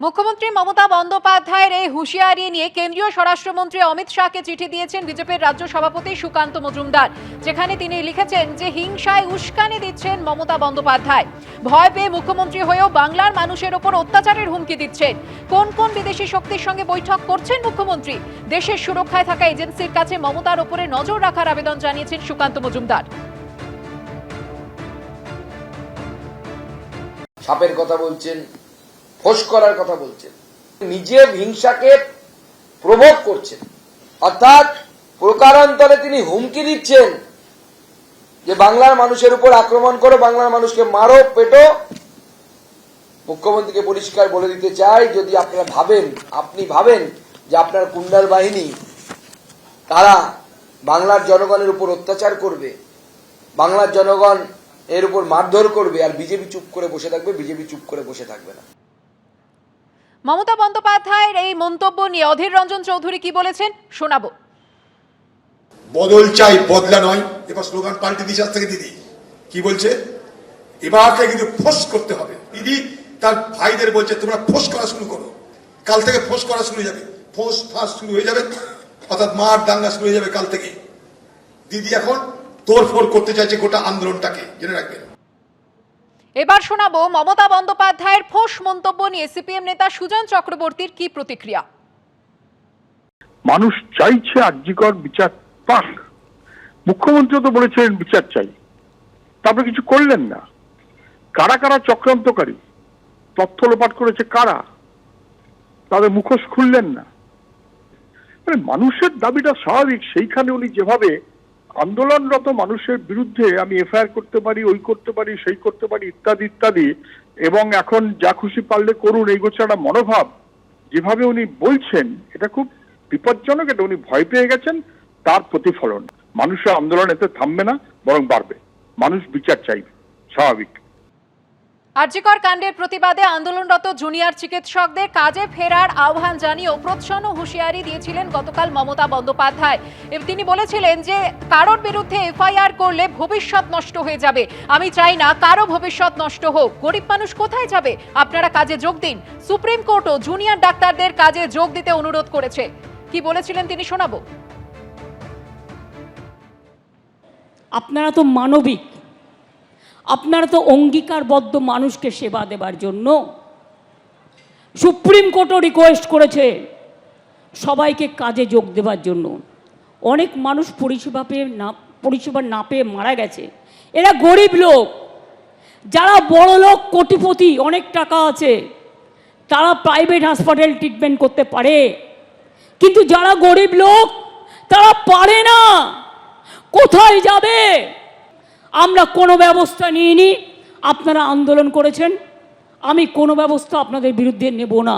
মুখ্যমন্ত্রী মমতা বন্দ্যোপাধ্যায়ের এই হুঁশিয়ারি নিয়ে কেন্দ্রীয় স্বরাষ্ট্রমন্ত্রী অমিত শাহকে চিঠি দিয়েছেন বিজেপির রাজ্য সভাপতি সুকান্ত মজুমদার, যেখানে তিনি লিখেছেন যে হিংসায় উস্কানি দিচ্ছেন মমতা বন্দ্যোপাধ্যায়। ভয় পেয়ে মুখ্যমন্ত্রী হয়েও বাংলার মানুষের ওপর অত্যাচারের হুমকি দিচ্ছেন। কোন কোন বিদেশি শক্তির সঙ্গে বৈঠক করছেন মুখ্যমন্ত্রী? দেশের সুরক্ষায় থাকা এজেন্সির কাছে মমতার ওপরে নজর রাখার আবেদন জানিয়েছেন সুকান্ত মজুমদার। সাপের কথা বলছেন ফোস করার কথা বলছেন। নিজে হিংসাকে প্রভোগ করছেন। অর্থাৎ প্রকারান্তরে তিনি হুমকি দিচ্ছেন যে বাংলার মানুষের উপর আক্রমণ করো, বাংলার মানুষকে মারো, পেটো। মুখ্যমন্ত্রীকে পরিষ্কার বলে দিতে চাই, যদি আপনারা ভাবেন, আপনি ভাবেন যে আপনার কুণ্ডাল বাহিনী, তারা বাংলার জনগণের উপর অত্যাচার করবে, বাংলার জনগণ এর উপর মারধর করবে, আর বিজেপি চুপ করে বসে থাকবে, বিজেপি চুপ করে বসে থাকবে না। মমতা বন্দ্যোপাধ্যায়ের এই মন্তব্য নিয়ে অধীর রঞ্জন চৌধুরী কি বলেছেন? শোনাবো। বদল চাই, বদলা নয়। এবার স্লোগান পাল্টে দিয়েছে আজ থেকে দিদি। কি বলছে? এবারকে কিন্তু ফোস করতে হবে। দিদি, তার ভাইদের বলছে, তোমরা ফোস করা শুরু করো। কাল থেকে ফোস করা শুরু হয়ে যাবে। ফোস ফাঁস শুরু হয়ে যাবে। অর্থাৎ মার দাঙ্গা শুরু হয়ে যাবে কাল থেকে। দিদি এখন তোড়ফোড় করতে চাইছে গোটা আন্দোলনটাকে। জেনে রাখবেন। এবার শোনাবো মমতা বন্দ্যোপাধ্যায়ের ফোঁস মন্তব্য নিয়ে সিপিএম নেতা সুজন চক্রবর্তীর কি প্রতিক্রিয়া? মানুষ চাইছে আর্যিকর বিচার পাক। মুখ্যমন্ত্রী তো বলেছিলেন, বিচার চাই। তারপরে কিছু করলেন না। কারা কারা চক্রান্তকারী? তথ্য লোপাট করেছে কারা? তাদের মুখোশ খুললেন না। মানে মানুষের দাবিটা স্বাভাবিক, সেইখানে উনি যেভাবে আন্দোলনরত মানুষের বিরুদ্ধে আমি এফআইআর করতে পারি, ওই করতে পারি, সেই করতে পারি, ইত্যাদি ইত্যাদি। এবং এখন যা খুশি পারলে করুন, এই গোছাটা মনোভাব যেভাবে উনি বলছেন, এটা খুব বিপজ্জনক, এটা উনি ভয় পেয়ে গেছেন, তার প্রতিফলন। মানুষের আন্দোলন এতে থামবে না, বরং বাড়বে। মানুষ বিচার চাইবে, স্বাভাবিক। আরজিকর কাণ্ডের প্রতিবাদে আন্দোলনরত জুনিয়র চিকিৎসকদের কাজে ফেরার আহ্বান জানিয়েও প্রচ্ছন্ন হুঁশিয়ারি দিয়েছিলেন গতকাল মমতা বন্দ্যোপাধ্যায়। তিনি বলেছিলেন যে, কারোর বিরুদ্ধে এফআইআর করলে ভবিষ্যৎ নষ্ট হয়ে যাবে। আমি চাই না কারও ভবিষ্যৎ নষ্ট হোক। গরিব মানুষ কোথায় যাবে? আপনারা কাজে যোগ দিন। সুপ্রিম কোর্টও জুনিয়র ডাক্তারদের কাজে যোগ দিতে অনুরোধ করেছে। কি বলেছিলেন তিনি শোনাবো? আপনারা তো মানবিক। আপনারা তো অঙ্গীকারবদ্ধ মানুষকে সেবা দেবার জন্য সুপ্রিম কোর্টও রিকোয়েস্ট করেছে সবাইকে কাজে যোগ দেবার জন্য। অনেক মানুষ পরিষেবা পেয়ে না, পরিষেবা না পেয়ে মারা গেছে। এরা গরিব লোক। যারা বড় লোক, কোটিপতি, অনেক টাকা আছে, তারা প্রাইভেট হাসপাতাল ট্রিটমেন্ট করতে পারে। কিন্তু যারা গরিব লোক, তারা পারে না। কোথায় যাবে? আমরা কোনো ব্যবস্থা নিইনি। আপনারা আন্দোলন করেছেন। আমি কোনো ব্যবস্থা আপনাদের বিরুদ্ধে নেব না।